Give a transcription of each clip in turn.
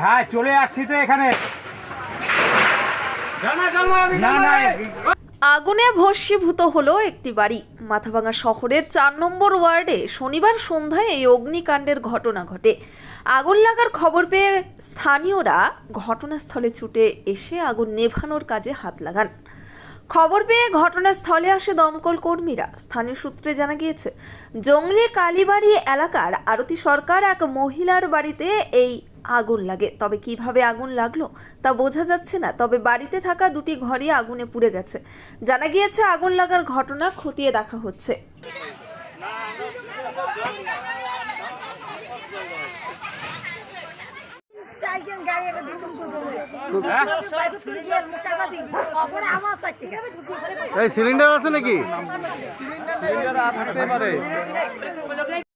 হ্যাঁ চলে আসছি তো এখানে। না না আগুনে ভস্মীভূত হলো একটি বাড়ি। মাথাভাঙা শহরের চার নম্বর ওয়ার্ডে শনিবার সন্ধ্যায় এই অগ্নিকাণ্ডের ঘটনা ঘটে। আগুন লাগার খবর পেয়ে স্থানীয়রা ঘটনাস্থলে ছুটে এসে আগুন নেভানোর কাজে হাত লাগান। খবর পেয়ে ঘটনাস্থলে আসে দমকল কর্মীরা। স্থানীয় সূত্রে জানা গিয়েছে জঙ্গলি কালীবাড়ি এলাকার আরতি সরকার এক মহিলার বাড়িতে এই আগুন লাগে। তবে কীভাবে আগুন লাগল তা বোঝা যাচ্ছে না। তবে বাড়িতে থাকা দুটি ঘরই আগুনে পুড়ে গেছে। জানা গিয়েছে আগুন লাগার ঘটনা খতিয়ে দেখা হচ্ছে। সিলিন্ডার আছে নাকি?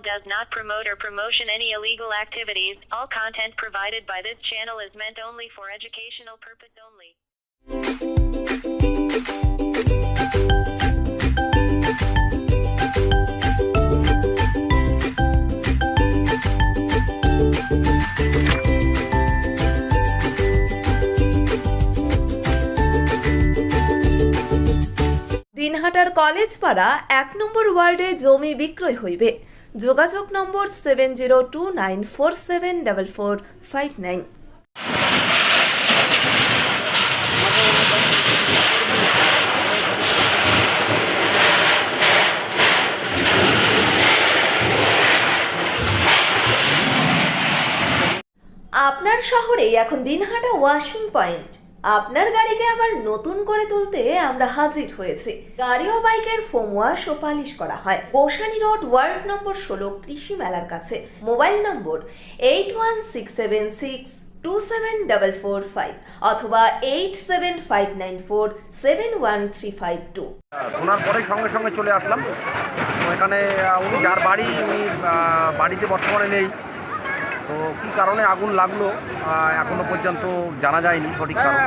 channel does not promote or promotion any illegal activities. All content provided by this channel is meant only for educational purpose only. দিনহাটার কলেজ পাড়া এক নম্বর ওয়ার্ডে জমি বিক্রয় হইবে যোগাযোগ নম্বর seven zero two nine four seven double four five nine. আপনার শহরেই এখন দিনহাটা ওয়াশিং পয়েন্ট। আপনার গাড়িকে আবার নতুন করে তুলতে আমরা হাজির হয়েছি। গাড়ি ও বাইকের ফোম ওয়াশ ও করা হয়। গোসানি রোড, ওয়ার্ড নম্বর ষোলো, কৃষি মেলার কাছে। Mobile number eight one six seven six two seven double four five অথবা eight seven five nine four seven one three five two. শোনার পরেই সঙ্গে সঙ্গে চলে আসলাম। এখানে উনি যার বাড়ি, উনি বাড়িতে বর্তমানে নেই। তো কী কারণে আগুন লাগল? এখনও পর্যন্ত জানা যায়নি সঠিক কারণ।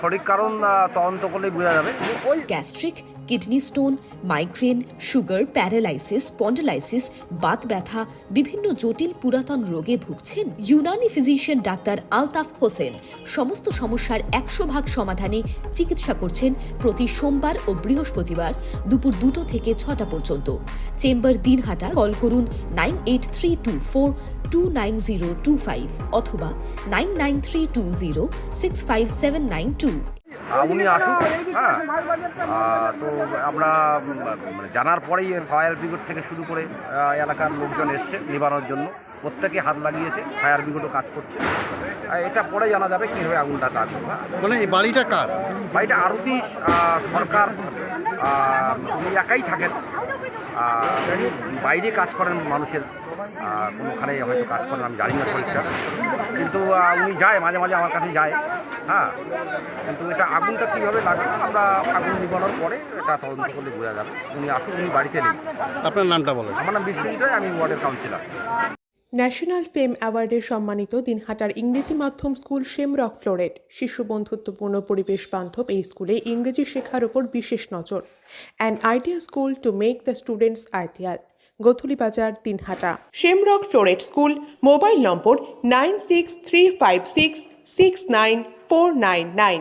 সঠিক কারণ তদন্ত করলেই বোঝা যাবে। Gastric kidney stone migraine sugar paralysis spondylosis Baat ব্যথা বিভিন্ন জটিল পুরাতন রোগে ভুগছেন ইউনানি ফিজিশিয়ান ডাক্তার আলতাফ হোসেন। সমস্ত সমস্যার একশো ভাগ সমাধানে চিকিৎসা করছেন প্রতি সোমবার ও বৃহস্পতিবার দুপুর দুটো থেকে ছটা পর্যন্ত। চেম্বার দিনহাটা কল করুন nine eight three two four two nine zero two five অথবা nine nine three two zero six five seven nine two উনি আসুক হ্যাঁ। তো আমরা মানে জানার পরেই ফায়ার ব্রিগেড থেকে শুরু করে এলাকার লোকজন এসছে নিবানোর জন্য। প্রত্যেকে হাত লাগিয়েছে ফায়ার ব্রিগেডও কাজ করছে। এটা পরে জানা যাবে কীভাবে আগুনটা হ্যাঁ মানে এই বাড়িটা কার? বাড়িটা আরতি সরকার উনি একাই থাকেন। বাইরে কাজ করেন মানুষের। কোনোখানে হয়তো কাজ করেন আমি জানি না সঠিকটা কিন্তু উনি যায় মাঝে মাঝে আমার কাছে যায়। হ্যাঁ কিন্তু এটা আগুনটা কীভাবে লাগল আমরা আগুন নিবানোর পরে এটা তদন্ত করলে বোঝা যাবে। উনি আসুন উনি বাড়িতে নেই। আপনার নামটা বলেন। আমার নাম বিশ্বজিৎ রায় আমি ওয়ার্ডের কাউন্সিলর। ন্যাশনাল ফেম অ্যাওয়ার্ডে সম্মানিত দিনহাটার ইংরেজি মাধ্যম স্কুল শেমরক ফ্লোরেট শিশু বন্ধুত্বপূর্ণ পরিবেশ বান্ধব এই স্কুলে ইংরেজি শেখার ওপর বিশেষ নজর। An idea school to make the students ideal Godhuli বাজার, Tinhata. Shamrock Floret school, mobile number nine six three five six six nine four nine nine.